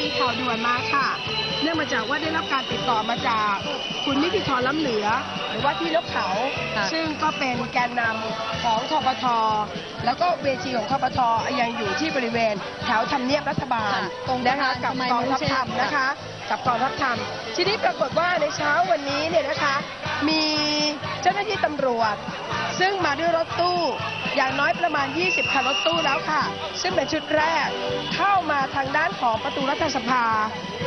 มีข่าวด่วนมาค่ะ เนื่องมาจากว่าได้รับการติดต่อมาจากคุณนิติธรล้ำเหลือ หรือว่าที่นกเขา ค่ะ ซึ่งก็เป็นแกนนำของทปทแล้วก็เวทีของทปทยังอยู่ที่บริเวณแถวทำเนียบรัฐบาลค่ะตรงนะคะสะพานกับชมัยกองทัพมรุเชษธรรมนะคะ กับกองทัพธรรมทีนี้ปรากฏว่าในเช้าวันนี้เนี่ยนะคะ มีเจ้าหน้าที่ตำรวจ ซึ่งมาด้วยรถตู้อย่างน้อยประมาณ 20คันรถตู้แล้วค่ะ ซึ่งเป็นชุดแรกเข้ามาทางด้านของประตูรัฐสภา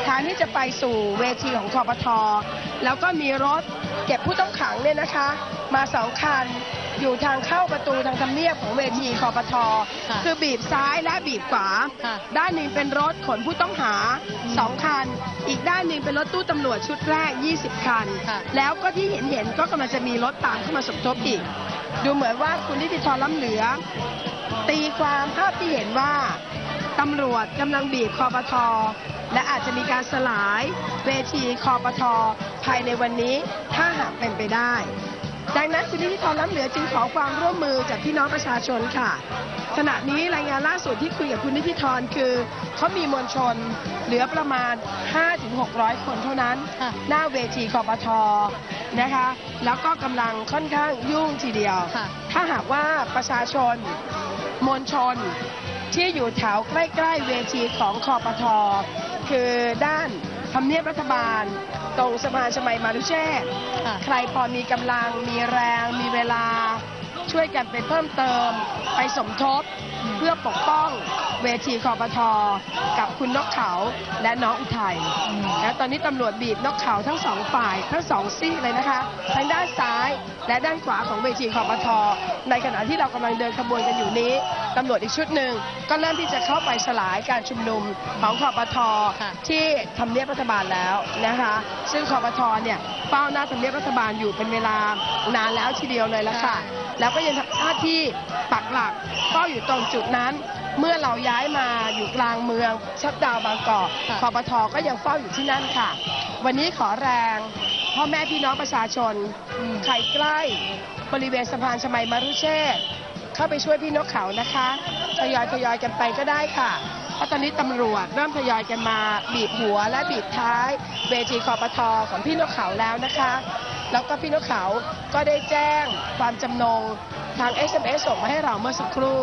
ทางที่จะไปสู่เวทีของทปทแล้วก็มีรถเก็บผู้ต้องขังเนี่ยนะคะ มาสองคันอยู่ทางเข้าประตูทางทำเนียบของเวทีคอปทค่ะคือบีบซ้ายและบีบขวา ค่ะ ด้านหนึ่งเป็นรถขนผู้ต้องหา2คัน อีกด้านหนึ่งเป็นรถตู้ตำรวจชุดแรก 20 คัน ค่ะ แล้วก็ที่เห็นเห็นๆก็กำลังจะมีรถตามเข้ามาสมทบอีก ดูเหมือนว่าคุณนิติธรล้ำเหลือ ตีความภาพที่เห็นว่า ตำรวจกำลังบีบคอปทและอาจจะมีการสลายเวทีคอปทภายในวันนี้ถ้าหากเป็นไปได้ ดังนั้นคุณนิติธรล้ำเหลือจึงขอความร่วมมือจากพี่น้องประชาชนค่ะ ขณะนี้รายงานล่าสุดที่คุยกับคุณนิติธรคือเขามีมวลชนเหลือประมาณ 5-600 คนเท่านั้นค่ะหน้าเวทีคอปทนะคะ แล้วก็กำลังค่อนข้างยุ่งทีเดียวค่ะถ้าหากว่าประชาชน มวลชน ที่อยู่แถวใกล้ ๆ เวทีของคอปทคือด้านทำเนียบรัฐบาล ตรงสะพานชมัยมารุเชษฐ์ค่ะใครพอมีกำลังมีแรง มีเวลาช่วยกันไปเพิ่มเติม ไปสมทบอืมเพื่อปกป้องเวทีคอปทกับคุณนกเขาและน้องอุทัยอืมและตอนนี้ตำรวจบีบนกเขาทั้งสองฝ่ายทั้งสองซีกเลยนะคะทั้งด้านซ้ายและด้านขวาของเวทีคอปทในขณะที่เรากำลังเดินขบวนกันอยู่นี้ตำรวจอีกชุดหนึ่งก็เริ่มที่จะเข้าไปสลายการชุมนุมของคอปทค่ะที่ทำเนียบรัฐบาลแล้วนะคะ ซึ่งคอปทเนี่ยเฝ้าหน้าทำเนียบรัฐบาลอยู่เป็นเวลานานแล้วทีเดียวเลยละค่ะแล้วก็ยังทำหน้าที่ปักหลักเฝ้า อยู่ตรงจุดนั้น เมื่อเราย้ายมาอยู่กลางเมืองชัดดาวน์บางกอกค่ะคอปทก็ยังเฝ้าอยู่ที่นั่นค่ะ วันนี้ขอแรงพ่อแม่พี่น้องประชาชนอืมใครใกล้บริเวณสะพานชมัยมารุเชษฐ์เข้าไปช่วยพี่นกเขานะคะทยอยทยอยกันไปก็ได้ค่ะ เพราะตอนนี้ตำรวจเริ่มทยอยกันมาบีบหัวและบีบท้าย เวทีคอปทของพี่นกเขาแล้วนะคะ แล้วก็พี่นกเขาก็ได้แจ้งความจำนงทาง SMS ส่งมาให้เราเมื่อสักครู่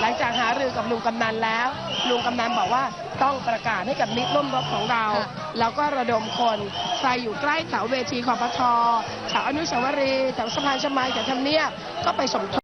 หลังจากหารือกับลุงกำนันแล้ว ลุงกำนันบอกว่าต้องประกาศให้กับมิตรร่วมรบของเราค่ะแล้วก็ระดมคน ใครอยู่ใกล้แถวเวทีคอปทแถวอนุสาวรีย์แถวสะพานชมัยแถวทำเนียบก็ไปสมทบ